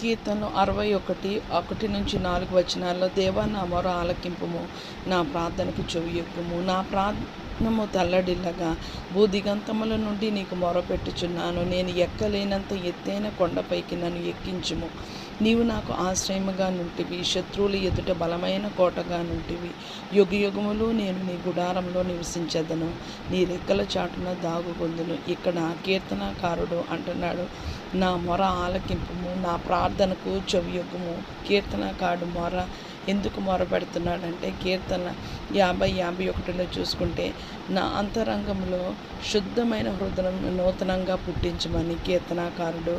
కీర్తనలు అరవై ఒకటి ఒకటి నుంచి నాలుగు వచనాల్లో దేవా నా మొర ఆలకింపుము. నా ప్రార్థనకు చెవియొక్కుము నా ప్రార్థనము తల్లడిల్లగా. భూదిగంతముల నుండి నీకు మొరపెట్టుచున్నాను. నేను ఎక్కలేనంత ఎత్తైన కొండపైకి నన్ను ఎక్కించుము. నీవు నాకు ఆశ్రయముగా నుంటివి శత్రువులు ఎదుట బలమైన కోటగా నుంటివి. యుగ యుగములు నేను నీ గుడారంలో నివసించదను నీ రెక్కల చాటున దాగుకొందును ఇక్కడ కీర్తనకారుడు అంటున్నాడు నా మొర ఆలకింపుము నా ప్రార్థనకు చెవియొగ్గుము. కీర్తనకారుడు మొర ఎందుకు మొరపెడుతున్నాడంటే కీర్తన యాభై యాభై ఒకటిలో చూసుకుంటే నా అంతరంగంలో శుద్ధమైన హృదయం నూతనంగా పుట్టించమని కీర్తనాకారుడు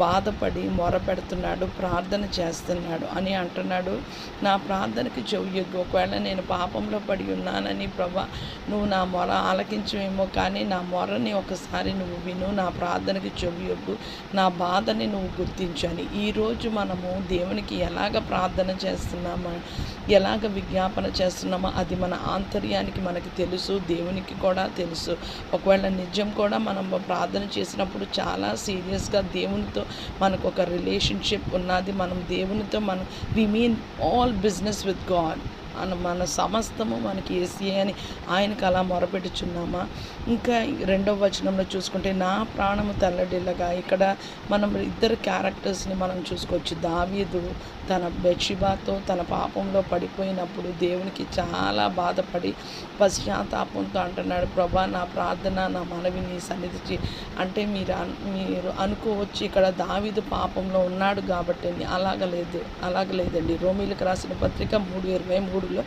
బాధపడి మొరపెడుతున్నాడు ప్రార్థన చేస్తున్నాడు అని అంటున్నాడు. నా ప్రార్థనకి చెవియొద్దు ఒకవేళ నేను పాపంలో పడి ఉన్నానని ప్రభా నువ్వు నా మొర ఆలకించమేమో కానీ నా మొరని ఒకసారి నువ్వు విను. నా ప్రార్థనకి చెవియొద్దు నా బాధని నువ్వు గుర్తించని ఈరోజు మనము దేవునికి ఎలాగ ప్రార్థన చేస్తున్నామో? ఎలాగ విజ్ఞాపన చేస్తున్నామో? అది మన ఆంతర్యానికి మనకి తెలుసు దేవునికి కూడా తెలుసు. ఒకవేళ నిజం కూడా మనం ప్రార్థన చేసినప్పుడు చాలా సీరియస్గా దేవునితో మనకు ఒక రిలేషన్షిప్ ఉన్నది. మనం దేవునితో మనం we mean all business with God మన మన సమస్తము మనకి ఏసీ అని ఆయనకు అలా మొరపెట్టుచున్నామా? ఇంకా రెండవ వచనంలో చూసుకుంటే నా ప్రాణము తల్లడిల్లగా ఇక్కడ మనం ఇద్దరు క్యారెక్టర్స్ని మనం చూసుకోవచ్చు. దావీదు తన బెడ్షిబాతో తన పాపంలో పడిపోయినప్పుడు దేవునికి చాలా బాధపడి పశ్చాత్తాపంతో అంటున్నాడు ప్రభా నా ప్రార్థన నా మనవి నీ సన్నిధి అంటే మీరు మీరు అనుకోవచ్చు ఇక్కడ దావీదు పాపంలో ఉన్నాడు కాబట్టి అలాగ లేదు అలాగ లేదండి. రోమిలకు రాసిన పత్రిక మూడు ఇరవై మూడులో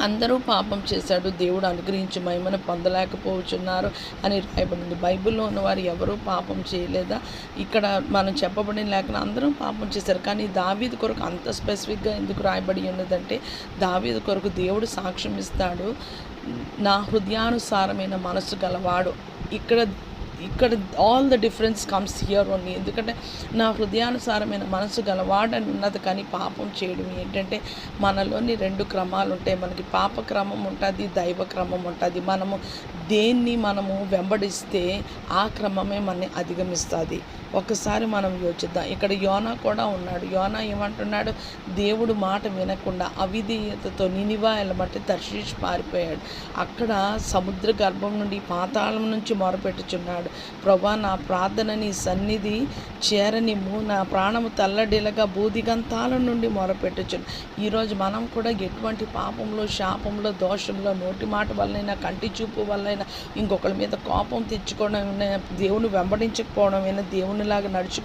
అందరూ పాపం చేశాడు. దేవుడు అనుగ్రహించి మహిమను పొందలేకపోతున్నారు అని రాయబడింది. బైబిల్లో ఉన్నవారు ఎవరూ పాపం చేయలేదా? ఇక్కడ మనం చెప్పబడిన లేకన అందరూ పాపం చేశారు. కానీ దావీది కొరకు అంత స్పెసిఫిక్గా ఎందుకు రాయబడి ఉన్నదంటే దావీది కొరకు దేవుడు సాక్ష్యం ఇస్తాడు. నా హృదయానుసారమైన మనసు గలవాడు. ఇక్కడ ఇక్కడ all the difference comes here only ఎందుకంటే నా హృదయానుసారమైన మనసు గలవాడని ఉన్నది కానీ పాపం చేయడం ఏంటంటే మనలోని రెండు క్రమాలు ఉంటాయి. మనకి పాప క్రమం ఉంటుంది దైవ క్రమం ఉంటుంది. మనము దేన్ని మనము వెంబడిస్తే ఆ క్రమమే మనని అధిగమిస్తుంది. ఒకసారి మనం యోచిద్దాం. ఇక్కడ యోనా కూడా ఉన్నాడు. యోనా ఏమంటున్నాడు? దేవుడు మాట వినకుండా అవిధేయతతో నినివా ఎలమట్టి దర్శించి పారిపోయాడు. అక్కడ సముద్ర గర్భం నుండి పాతాళం నుంచి మొరపెట్టుచున్నాడు. ప్రభా నా ప్రార్థన నీ సన్నిధి చేరని నా ప్రాణము తల్లడిలగా బూదిగంతాల నుండి మొరపెట్టుచును. ఈరోజు మనం కూడా ఎటువంటి పాపంలో శాపంలో దోషంలో నోటి మాట వల్లైనా కంటి చూపు వల్లైనా ఇంకొకరి మీద కోపం తెచ్చుకోవడం దేవుని వెంబడించకపోవడం అయినా దేవునిలాగా నడుచు